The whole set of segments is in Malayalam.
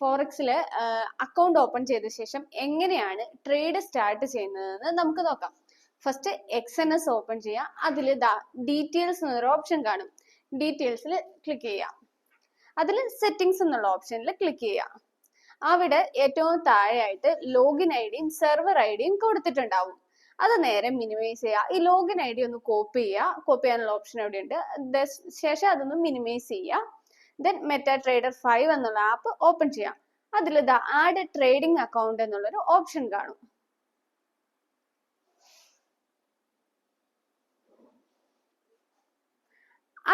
ഫോറക്സിൽ അക്കൗണ്ട് ഓപ്പൺ ചെയ്ത ശേഷം എങ്ങനെയാണ് ട്രേഡ് സ്റ്റാർട്ട് ചെയ്യുന്നതെന്ന് നമുക്ക് നോക്കാം. First X N S open ചെയ്യാം അതിൽ ഡീറ്റെയിൽസ് എന്നൊരു ഓപ്ഷൻ കാണും. ഡീറ്റെയിൽസിൽ ക്ലിക്ക് ചെയ്യാം അതിൽ സെറ്റിംഗ്സ് എന്നുള്ള ഓപ്ഷനിൽ ക്ലിക്ക് ചെയ്യാം അവിടെ ഏറ്റവും താഴെയായിട്ട് ലോഗിൻ ഐ ഡിയും സെർവർ ഐ ഡിയും കൊടുത്തിട്ടുണ്ടാവും. അത് നേരെ മിനിമൈസ് ചെയ്യുക. ഈ ലോഗിൻ ഐ ഡി ഒന്ന് കോപ്പി ചെയ്യുക. കോപ്പി ചെയ്യാനുള്ള ഓപ്ഷൻ അവിടെ ഉണ്ട് ശേഷം അതൊന്ന് മിനിമൈസ് ചെയ്യുക. ദെൻ മെറ്റ ട്രേഡർ ഫൈവ് എന്നുള്ള ആപ്പ് ഓപ്പൺ ചെയ്യാം. അതിൽ ദ ആഡ് ട്രേഡിംഗ് അക്കൗണ്ട് എന്നുള്ളൊരു ഓപ്ഷൻ കാണും.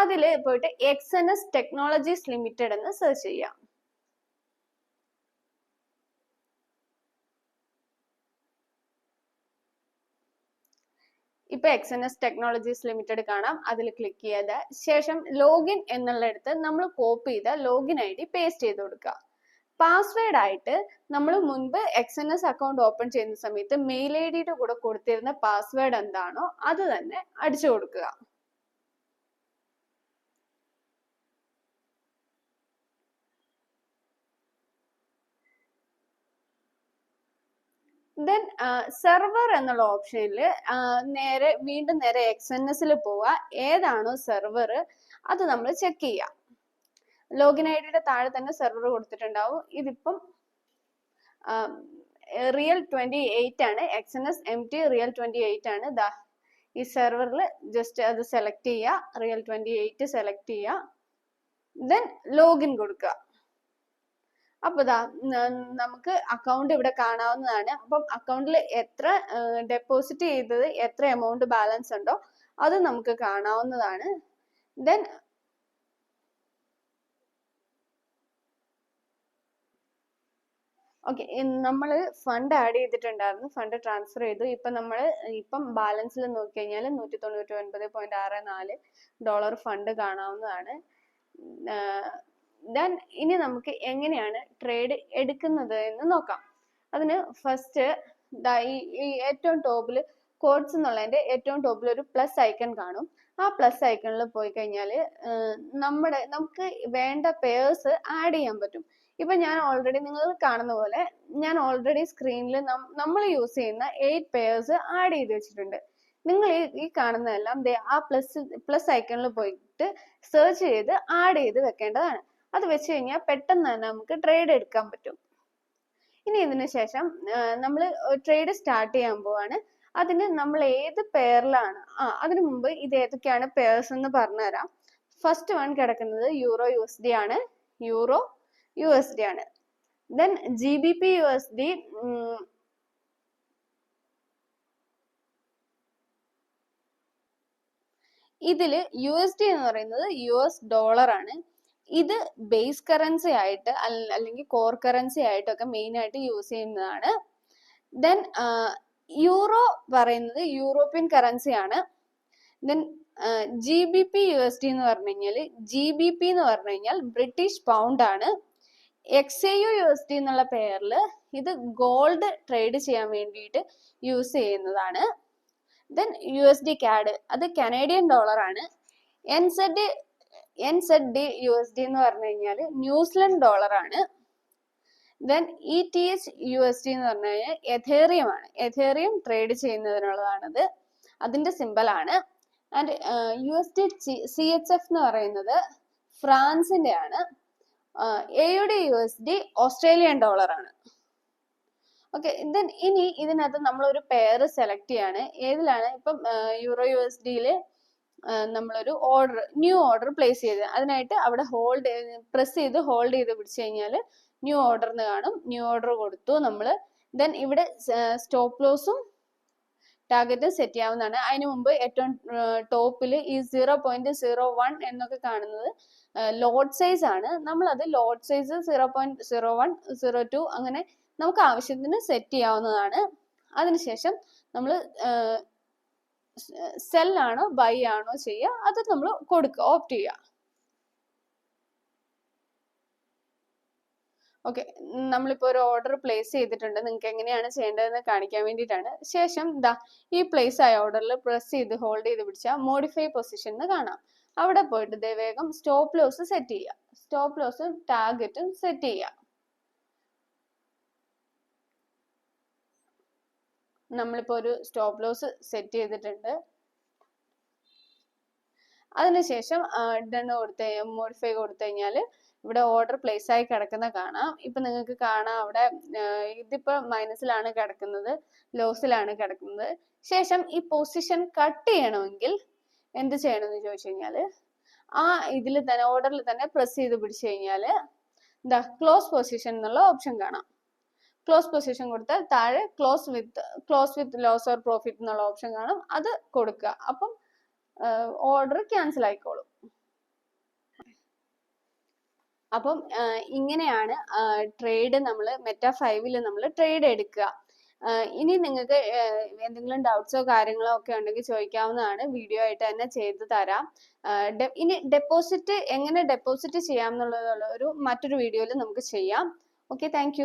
അതിൽ പോയിട്ട് X N S technologies limited എന്ന് സെർച്ച് ചെയ്യാം. ഇപ്പൊ X N S technologies limited കാണാം. അതിൽ ക്ലിക്ക് ചെയ്ത് ശേഷം ലോഗിൻ എന്നുള്ളിടത്ത് നമ്മൾ കോപ്പി ചെയ്ത ലോഗിൻ ഐ ഡി പേസ്റ്റ് ചെയ്ത് കൊടുക്കുക പാസ്വേഡ് ആയിട്ട് നമ്മൾ മുൻപ് X N S account open ചെയ്യുന്ന സമയത്ത് മെയിൽ ഐ ഡിയുടെ കൂടെ കൊടുത്തിരുന്ന പാസ്വേഡ് എന്താണോ അത് തന്നെ അടിച്ചു കൊടുക്കുക. ദെൻ സെർവർ എന്നുള്ള ഓപ്ഷനിൽ നേരെ വീണ്ടും നേരെ എക്സ് എൻ എസിൽ പോവുക ഏതാണോ സെർവർ അത് നമ്മൾ ചെക്ക് ചെയ്യുക ലോഗിൻ ഐ ഡിയുടെ താഴെ തന്നെ സെർവർ കൊടുത്തിട്ടുണ്ടാവും. ഇതിപ്പം റിയൽ ട്വന്റി എയ്റ്റ് ആണ്. X N S M T real twenty eight ആണ്. ദാ ഈ സെർവറിൽ ജസ്റ്റ് അത് സെലക്ട് ചെയ്യുക റിയൽ ട്വന്റി എയ്റ്റ് സെലക്ട് ചെയ്യുക ദെൻ ലോഗിൻ കൊടുക്കുക. അപ്പൊ ദാ നമുക്ക് അക്കൗണ്ട് ഇവിടെ കാണാവുന്നതാണ്. അപ്പം അക്കൗണ്ടിൽ എത്ര ഡെപ്പോസിറ്റ് ചെയ്തത് എത്ര എമൗണ്ട് ബാലൻസ് ഉണ്ടോ അത് നമുക്ക് കാണാവുന്നതാണ്. ദെൻ ഓക്കെ നമ്മൾ ഫണ്ട് ആഡ് ചെയ്തിട്ടുണ്ടായിരുന്നു ഫണ്ട് ട്രാൻസ്ഫർ ചെയ്തു. ഇപ്പൊ നമ്മൾ ഇപ്പം ബാലൻസിൽ നോക്കി കഴിഞ്ഞാൽ നൂറ്റി തൊണ്ണൂറ്റി ഒൻപത് പോയിന്റ് ആറ് നാല് ഡോളർ ഫണ്ട് കാണാവുന്നതാണ്. ദെൻ ഇനി നമുക്ക് എങ്ങനെയാണ് ട്രേഡ് എടുക്കുന്നത് എന്ന് നോക്കാം. അതിന് ഫസ്റ്റ് ഈ ഏറ്റവും ടോപ്പിൽ കോഡ്സ് എന്നുള്ളതിന്റെ ഏറ്റവും ടോപ്പിൽ ഒരു പ്ലസ് ഐക്കൺ കാണും. ആ പ്ലസ് ഐക്കണിൽ പോയി കഴിഞ്ഞാൽ നമ്മുടെ നമുക്ക് വേണ്ട പേഴ്സ് ആഡ് ചെയ്യാൻ പറ്റും. ഇപ്പൊ ഞാൻ ഓൾറെഡി നിങ്ങൾ കാണുന്ന പോലെ ഞാൻ ഓൾറെഡി സ്ക്രീനിൽ നമ്മൾ യൂസ് ചെയ്യുന്ന എയ്റ്റ് പേഴ്സ് ആഡ് ചെയ്ത് വെച്ചിട്ടുണ്ട്. നിങ്ങൾ ഈ ഈ കാണുന്നതെല്ലാം ആ പ്ലസ് പ്ലസ് ഐക്കണിൽ പോയിട്ട് സെർച്ച് ചെയ്ത് ആഡ് ചെയ്ത് വെക്കേണ്ടതാണ്. അത് വെച്ച് കഴിഞ്ഞാൽ പെട്ടെന്ന് തന്നെ നമുക്ക് ട്രേഡ് എടുക്കാൻ പറ്റും. ഇനി ഇതിന് ശേഷം നമ്മൾ ട്രേഡ് സ്റ്റാർട്ട് ചെയ്യാൻ പോവാണ്. അതിന് നമ്മൾ ഏത് പെയറിലാണ് ആ അതിനു മുമ്പ് ഇത് ഏതൊക്കെയാണ് പെയർസ് എന്ന് പറഞ്ഞുതരാം ഫസ്റ്റ് വൺ കിടക്കുന്നത് യൂറോ യു എസ് ഡി ആണ്. യൂറോ യു എസ് ഡി ആണ്. Then G B P U S D ഇതിൽ യു എസ് ഡി എന്ന് പറയുന്നത് യു എസ് ഡോളർ ആണ്. ഇത് ബേസ് കറൻസി ആയിട്ട് അല്ലെങ്കിൽ കോർ കറൻസി ആയിട്ടൊക്കെ മെയിൻ ആയിട്ട് യൂസ് ചെയ്യുന്നതാണ്. ദെൻ യൂറോ പറയുന്നത് യൂറോപ്യൻ കറൻസി ആണ്. Then G B P U S D എന്ന് പറഞ്ഞു കഴിഞ്ഞാൽ ജി ബി പി എന്ന് പറഞ്ഞു കഴിഞ്ഞാൽ ബ്രിട്ടീഷ് പൗണ്ട് ആണ്. X A U U S D എന്നുള്ള പേരിൽ ഇത് ഗോൾഡ് ട്രേഡ് ചെയ്യാൻ വേണ്ടിയിട്ട് യൂസ് ചെയ്യുന്നതാണ്. Then U S D CAD അത് കനേഡിയൻ ഡോളർ ആണ്. N Z N Z D U S D എന്ന് പറഞ്ഞു കഴിഞ്ഞാൽ ന്യൂസിലൻഡ് ഡോളർ ആണ്. Then E T H U S D എന്ന് പറഞ്ഞു കഴിഞ്ഞാൽ എഥേറിയം ആണ്. എഥേറിയം ട്രേഡ് ചെയ്യുന്നതിനുള്ളതാണത്. അതിന്റെ സിമ്പിൾ ആണ്. And U S D C H F എന്ന് പറയുന്നത് ഫ്രാൻസിന്റെ ആണ് A U D U S D Australian dollar ആണ്. ഓക്കെ ദെൻ ഇനി ഇതിനകത്ത് നമ്മൾ ഒരു പെയർ സെലക്ട് ചെയ്യാണ്. ഏതിലാണ്? ഇപ്പം യൂറോ യു എസ് ഡിയിൽ നമ്മളൊരു ഓർഡർ ന്യൂ ഓർഡർ പ്ലേസ് ചെയ്ത് അതിനായിട്ട് അവിടെ ഹോൾഡ് പ്രസ് ചെയ്ത് ഹോൾഡ് ചെയ്ത് പിടിച്ചു കഴിഞ്ഞാൽ ന്യൂ ഓർഡർ എന്ന് കാണും. ന്യൂ ഓർഡർ കൊടുത്തു നമ്മൾ ദെൻ ഇവിടെ സ്റ്റോപ്പ് ലോസും ടാർഗറ്റ് സെറ്റ് ചെയ്യാവുന്നതാണ്. അതിനു മുമ്പ് ഏറ്റവും ടോപ്പിൽ ഈ സീറോ പോയിന്റ് സീറോ വൺ എന്നൊക്കെ കാണുന്നത് ലോഡ് സൈസ് ആണ്. നമ്മളത് lot size zero point zero one zero two അങ്ങനെ നമുക്ക് ആവശ്യത്തിന് സെറ്റ് ചെയ്യാവുന്നതാണ്. അതിനുശേഷം നമ്മൾ സെൽ ആണോ ബൈ ആണോ ചെയ്യുക അത് നമ്മൾ കൊടുക്കുക ഓപ്റ്റ് ചെയ്യുക ഓക്കെ നമ്മളിപ്പോൾ ഒരു ഓർഡർ പ്ലേസ് ചെയ്തിട്ടുണ്ട് നിങ്ങൾക്ക് എങ്ങനെയാണ് ചെയ്യേണ്ടതെന്ന് കാണിക്കാൻ വേണ്ടിയിട്ടാണ്. ശേഷം ദാ ഈ പ്ലേസ് ആയ ഓർഡറിൽ പ്രസ് ചെയ്ത് ഹോൾഡ് ചെയ്ത് പിടിച്ചാൽ മോഡിഫൈ പൊസിഷൻ എന്ന് കാണാം. അവിടെ പോയിട്ട് ദേ വേഗം സ്റ്റോപ്പ് ലോസ് സെറ്റ് ചെയ്യുക സ്റ്റോപ്പ് ലോസും ടാർഗറ്റും സെറ്റ് ചെയ്യുക നമ്മളിപ്പോൾ ഒരു സ്റ്റോപ്പ് ലോസ് സെറ്റ് ചെയ്തിട്ടുണ്ട്. അതിനുശേഷം ഡൺ കൊടുത്ത് മോഡിഫൈ കൊടുത്തു കഴിഞ്ഞാൽ ഇവിടെ ഓർഡർ പ്ലേസ് ആയി കിടക്കുന്ന കാണാം. ഇപ്പൊ നിങ്ങൾക്ക് കാണാം അവിടെ ഇതിപ്പോ മൈനസിലാണ് കിടക്കുന്നത് ലോസിലാണ് കിടക്കുന്നത്. ശേഷം ഈ പൊസിഷൻ കട്ട് ചെയ്യണമെങ്കിൽ എന്ത് ചെയ്യണമെന്ന് ചോദിച്ചു കഴിഞ്ഞാൽ ആ ഇതിൽ തന്നെ ഓർഡറിൽ തന്നെ പ്രസ് ചെയ്ത് പിടിച്ചു കഴിഞ്ഞാൽ എന്താ ക്ലോസ് പൊസിഷൻ എന്നുള്ള ഓപ്ഷൻ കാണാം. ക്ലോസ് പൊസിഷൻ കൊടുത്താൽ താഴെ close with close with loss or profit എന്നുള്ള ഓപ്ഷൻ കാണും. അത് കൊടുക്കുക. അപ്പം ഓർഡർ ക്യാൻസൽ ആയിക്കോളും. അപ്പം ഇങ്ങനെയാണ് ട്രേഡ് നമ്മൾ മെറ്റ ഫൈവിൽ നമ്മൾ ട്രേഡ് എടുക്കുക. ഇനി നിങ്ങൾക്ക് എന്തെങ്കിലും ഡൗട്ട്സോ കാര്യങ്ങളോ ഒക്കെ ഉണ്ടെങ്കിൽ ചോദിക്കാവുന്നതാണ്. വീഡിയോ ആയിട്ട് തന്നെ ചെയ്തു തരാം. ഇനി ഡെപ്പോസിറ്റ് എങ്ങനെ ഡെപ്പോസിറ്റ് ചെയ്യാം എന്നുള്ളതുള്ള ഒരു മറ്റൊരു വീഡിയോയിൽ നമുക്ക് ചെയ്യാം. Okay thank